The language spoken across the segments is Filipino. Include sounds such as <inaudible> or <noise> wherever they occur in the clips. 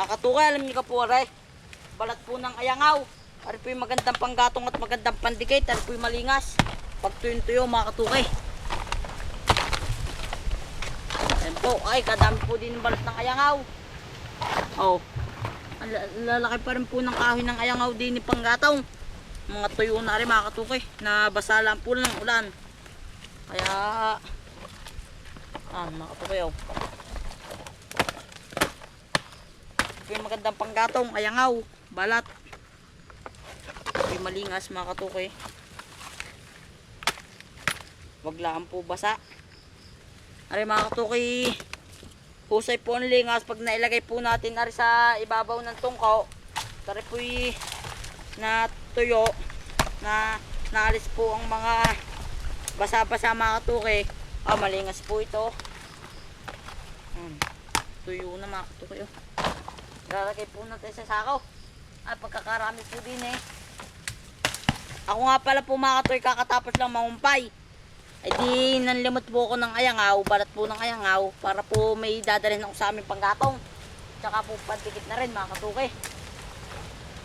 Nakatuka, alam niyo ka po, aray. Balat po ng ayangaw. Ari po yung magandang panggatong at magandang pandikit. Ari po yung malingas. Pag tuyo-tuyo, mga katukay. Ayan po, ay, kadami po din ng balat ng ayangaw. Oh. Lalaki pa rin po ng kahoy ng ayangaw din ni panggatong. Mga tuyo na rin mga katukay. Na basa lang po ng ulan. Kaya, ah, mga katukay, oh. Ito yung magandang panggatong, ayangaw, balat. Ito yung malingas mga katukoy. Wag lang po basa. Ari mga katukoy, husay po ang lingas pag nailagay po natin ari sa ibabaw ng tungkaw. Tari po na tuyo na naalis po ang mga basa-basa mga katukoy. Ah, malingas po ito. Hmm. Tuyo na mga katukoy. Oh. Lalagay po natin sa sakaw. Ay, pagkakarami po din eh. Ako nga pala po mga katoy, kakatapos lang mangumpay. Ay di, nanlimot po ako ng ayangaw, balat po ng ayangaw, para po may dadalhin ako sa aming panggatong. Tsaka po pandikit na rin mga katuke.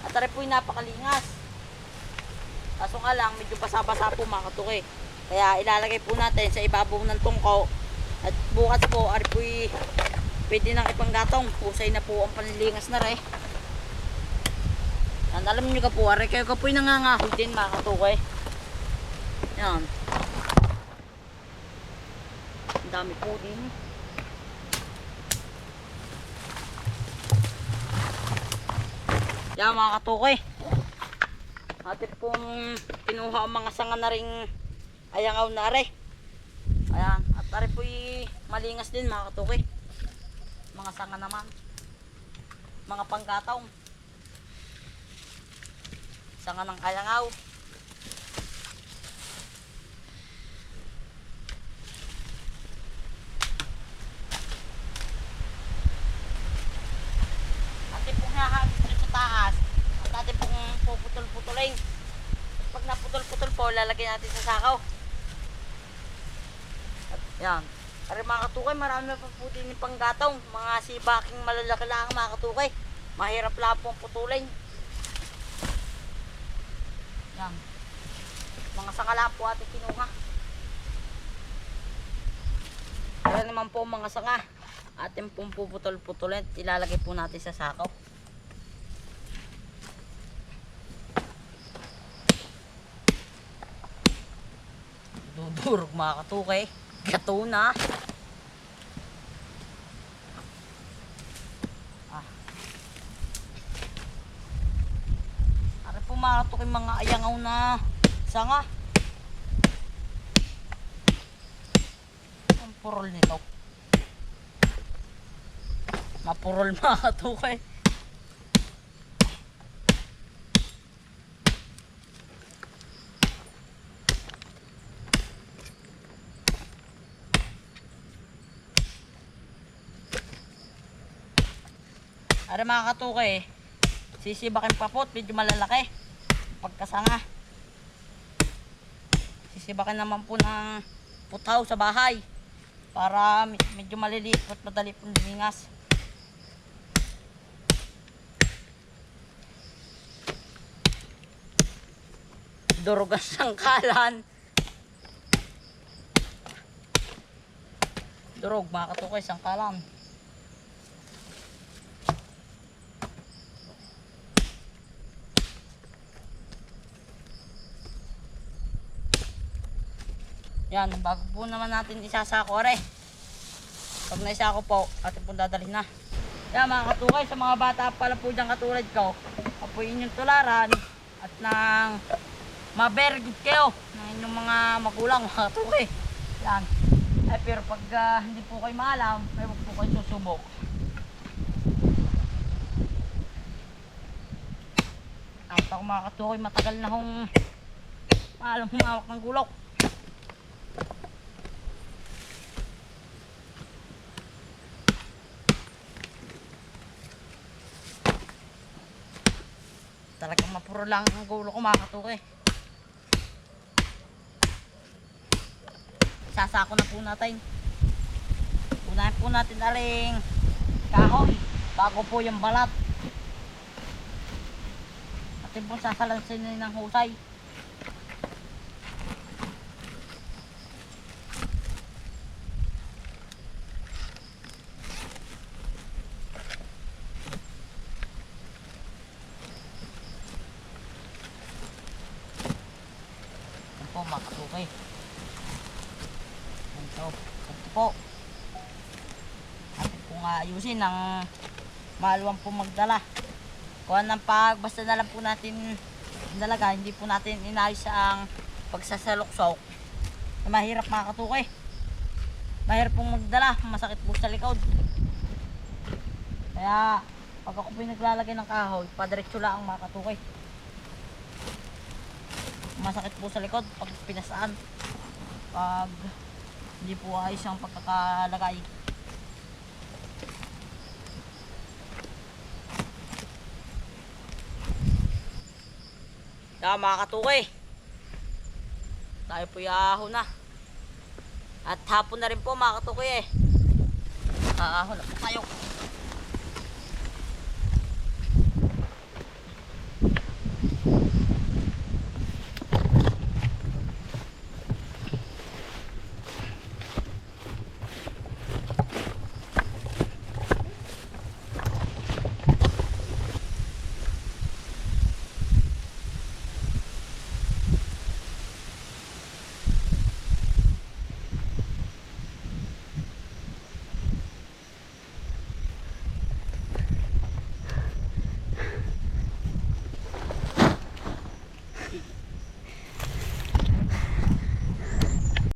At tari po napakalingas. Kaso nga lang, medyo basa-basa po mga katuke. Kaya ilalagay po natin sa ibabaw ng tungkaw. At bukas po, ari po Pwede nang ipanggatong. Husay na po ang panlilingas na rin. Yan, alam nyo ka po, aray kayo ka po yung nangangahoy din mga katukay. Yan. Ang dami po din. Yan mga katukay. Atin pong kinuha ang mga sanga na ring ayangaw na aray. Ayan. At aray po malingas din mga katukay mga sanga naman. Mga panggatong sanga ng kalangaw atin pong hahagis dito taas at atin pong puputol-putulin. Pag naputol-putol po lalagyan natin sa sakaw. Yan Ari mga katukay, marami na paputi ni panggatong. Mga sibaking malalaki lang mga katukay. Mahirap lang pong putulin. Yan. Mga sanga po ating kinuha. Pero naman po mga sanga. Ating pong puputol-putulin. Ilalagay po natin sa sakaw. Dudurog mga katukay. Gato na. Ah. Ara pumatok yung mga ayangaw na sanga. Ang purol nito. Mapurol <laughs> mga katukay. Ara mga katukay, sisibakin papot, medyo malalaki. Pagkasanga. Sisibakin naman po ng putaw sa bahay. Para me- medyo maliliit at madali pong lumingas. Durog ang sangkalan. Durog mga katukay, sangkalan. Yan, bago po naman natin isasako re. Pag naisako po, atin po dadalhin na. Yan mga katukay, sa mga bata pala po dyan katulad ko, ako inyong tularan at nang mabergit kayo ng inyong mga magulang mga katukay. Yan. Ay, pero pag ah, hindi po kayo maalam, ay huwag po kayo susubok. At ako mga katukay, matagal na hong maalam humawak ng gulok. Mapuro lang ang gulo ko mga katukoy. Sasako na po natin. Unahin po natin aling kahoy. bago po yung balat. Atin po sasalansin ng husay. Yan po mga katukay. Ito. Ito po. Atin pong ayusin ng maluwang po magdala. Kuha ng pag, basta na lang po natin dalaga, hindi po natin inayos ang pagsasaluksok. Mahirap mga katukay. Mahirap pong magdala, masakit po sa likod. Kaya, pag ako po yung ng kahoy, padiretso lang ang mga katukay. Masakit po sa likod pag pinasaan. Pag hindi po ayos ang pagkakalagay. Kaya mga katukay, tayo po yaho na. At hapon na rin po mga katukay eh. Ahon na po tayo.